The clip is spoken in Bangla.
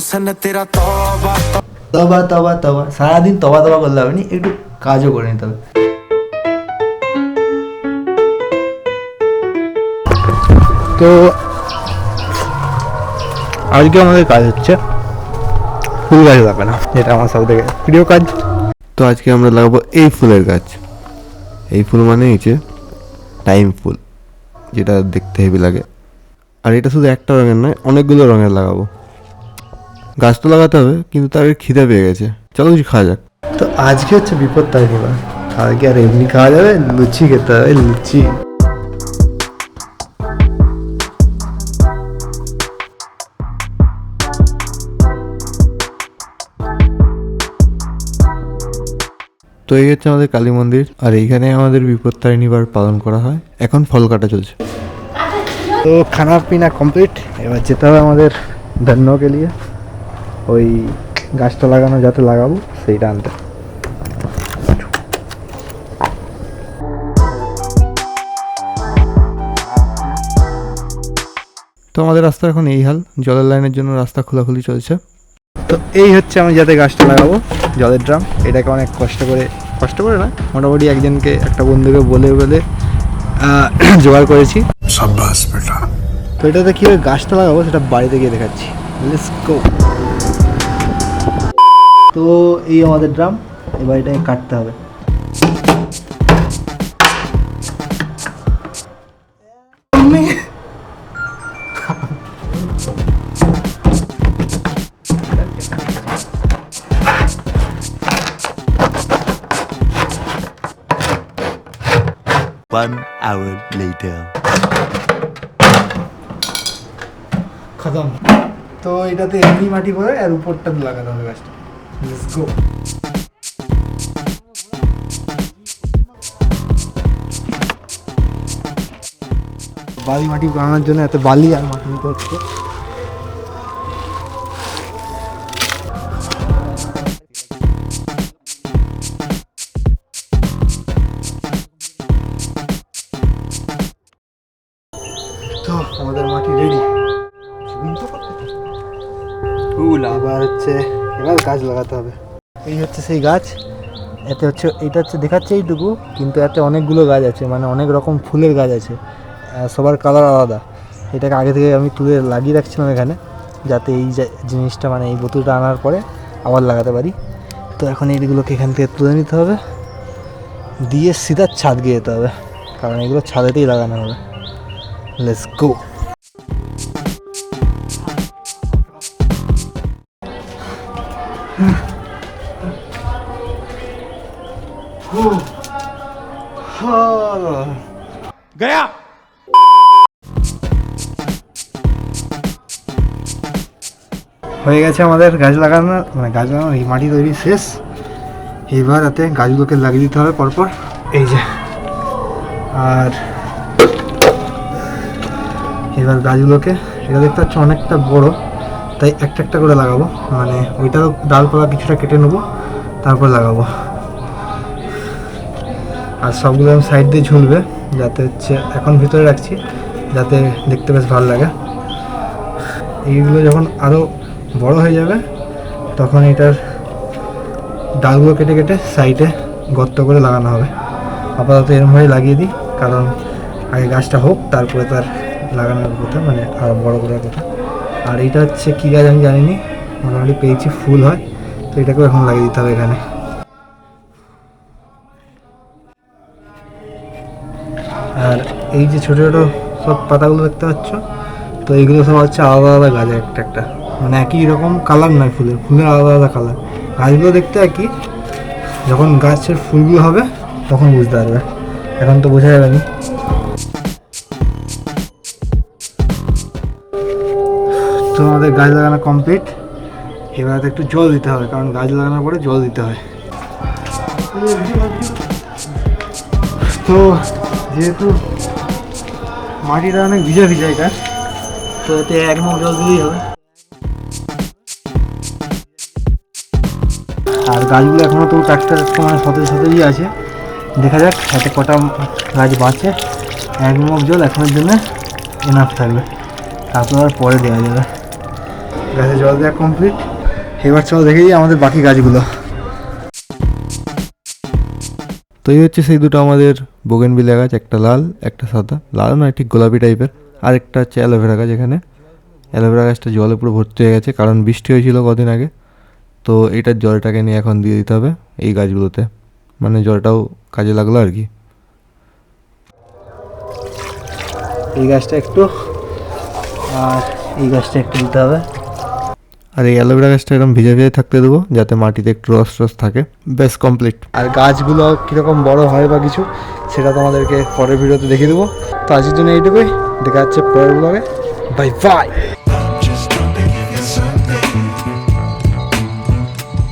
হুসন তেরা তবা। তবা তবা সারাদিন তবা তবা করলে হবে না একটু কাজও করে নিতে হবে। তো আজকে আমাদের কাজ হচ্ছে ফুল গাছ লাগানো যেটা আমার সব থেকে প্রিয় কাজ। তো আজকে আমরা লাগাবো এই ফুলের গাছ। এই ফুল মানে হচ্ছে টাইম ফুল যেটা দেখতে হেবি লাগে। আর এটা শুধু একটা রঙের নয় অনেকগুলো রঙের লাগাবো। গাছ তো লাগাতে হবে কিন্তু তার খিদে পেয়ে গেছে। চলো কিছু খাওয়া যাক। তো আজকে হচ্ছে বিপদ তারিখা আজকে আর এমনি খাওয়া যাবে? লুচি খেতে হবে লুচি। তো এই হচ্ছে আমাদের কালী মন্দির আর এইখানে আমাদের বিপত্তারিণী বার পালন করা হয়। এখন ফল কাটা চলছে। তো খানা পিনা কমপ্লিট এবার যেতে হবে আমাদের ধন্যকে নিয়ে। ওই গাছটা লাগানো যাতে লাগাবো সেইটা আনতে। তো আমাদের রাস্তা এখন এই হাল জলের লাইনের জন্য রাস্তা খোলাখুলি চলছে। তো এই হচ্ছে আমি যাতে গাছটা লাগাবো জলের ড্রাম। এটাকে অনেক কষ্ট করে কষ্ট করে না মোটামুটি একজনকে একটা বন্ধুকে বলে বলে জোগাড় করেছি। তো এটাতে কীভাবে গাছটা লাগাবো সেটা বাড়িতে গিয়ে দেখাচ্ছি। লেটস গো তো এই আমাদের ড্রাম এবার এটাকে কাটতে হবে। One hour later. খতম। তো এটাতে এমনি মাটি ভরে আর উপরটা লাগাতে হবে গাছটা। লেটস গো বালি মাটি বানানোর জন্য এত বালি আর মাটি নিতে হচ্ছে। তো আমাদের মাটি রেডি এবার হচ্ছে এবার গাছ লাগাতে হবে। এই হচ্ছে সেই গাছ। এতে হচ্ছে, এটা হচ্ছে দেখাচ্ছে এইটুকু, কিন্তু এতে অনেকগুলো গাছ আছে মানে অনেক রকম ফুলের গাছ আছে। সবার কালার আলাদা। এটাকে আগে থেকে আমি তুলে লাগিয়ে রাখছিলাম এখানে, যাতে এই জিনিসটা মানে এই বোতলটা আনার পরে আবার লাগাতে পারি। তো এখন এইগুলোকে এখান থেকে তুলে নিতে হবে। দিয়ে সিধা ছাদ গিয়ে যেতে হবে, কারণ এগুলো ছাদেতেই লাগানো হবে। লেটস গো गया। হয়ে গেছে আমাদের গাছ লাগানো মানে গাছ লাগানো, এই মাটি তৈরি শেষ। এইবার এতে গাছগুলোকে লাগিয়ে দিতে হবে পরপর। এই যে। আর এবার গাছগুলোকে, এটা দেখতে পাচ্ছ অনেকটা বড়, তাই একটা একটা করে লাগাবো। মানে ওইটারও ডালপালা কিছুটা কেটে নেব, তারপর লাগাবো। আর সবগুলো সাইড দিয়ে ঝুলবে, যাতে হচ্ছে এখন ভিতরে রাখছি, যাতে দেখতে বেশ ভালো লাগে। এইগুলো যখন আরও বড় হয়ে যাবে, তখন এটার ডালগুলো কেটে কেটে সাইডে গর্ত করে লাগানো হবে। আপাতত এরমভাবে লাগিয়ে দিই, কারণ আগে গাছটা হোক, তারপরে তার লাগানোর কথা মানে আরও বড় করার কথা। আর এটা হচ্ছে কী গাছ আমি জানিনি, মোটামুটি পেয়েছি, ফুল হয়, তো এটাকেও এখন লাগিয়ে দিতে হবে এখানে। এই যে ছোটো ছোটো সব পাতাগুলো দেখতে পাচ্ছ, তো এইগুলো সব হচ্ছে আলাদা আলাদা গাছ একটা একটা। মানে একই রকম কালার নয় ফুলের ফুলের আলাদা আলাদা কালার গাছগুলো দেখতে একই, যখন গাছের ফুলগুলো হবে, তখন বুঝতে পারবে। এখন তো বোঝা যাবে না। তো আমাদের গাছ লাগানো কমপ্লিট এবার একটু জল দিতে হবে, কারণ গাছ লাগানোর পরে জল দিতে হয়। তো যেহেতু মাটিটা অনেক ভিজা ভিজা এটা। তো এতে এক মুখ জল দিলেই হবে। আর গাছগুলো এখনও তো টাটকা মানে সতেজ সতেজই আছে। দেখা যাক হাতে কটা গাছ বাঁচে। এক মুখ জল এখনের জন্য এনাফ থাকবে। তারপর আর পরে দেওয়া যাবে। গাছে জল দেওয়া কমপ্লিট এবার চল দেখে আমাদের বাকি গাছগুলো। তো এই হচ্ছে সেই দুটো আমাদের বোগেনবিলিয়া গাছ, একটা লাল, একটা সাদা। লাল নয়, ঠিক গোলাপি টাইপের আর একটা হচ্ছে অ্যালোভেরা গাছ এখানে। অ্যালোভেরা গাছটা জলে পুরো ভর্তি হয়ে গেছে, কারণ বৃষ্টি হয়েছিল কদিন আগে। তো এটার জলটাকে নিয়ে এখন দিয়ে দিতে হবে এই গাছগুলোতে। মানে জলটাও কাজে লাগল আর কি। এই গাছটা একটু, আর এই গাছটা একটু দিতে হবে। আর এই অ্যালোভেরা গাছটা এরকম ভিজে ভিজে থাকতে দেবো, যাতে মাটিতে একটু রস রস থাকে। বেশ কমপ্লিট আর গাছগুলো কীরকম বড় হয় বা কিছু, সেটা তোমাদেরকে পরের ভিডিওতে দেখিয়ে দেবো। তো আজকের জন্য এইটুকুই। দেখা যাচ্ছে পরের ব্লগে বাই বাই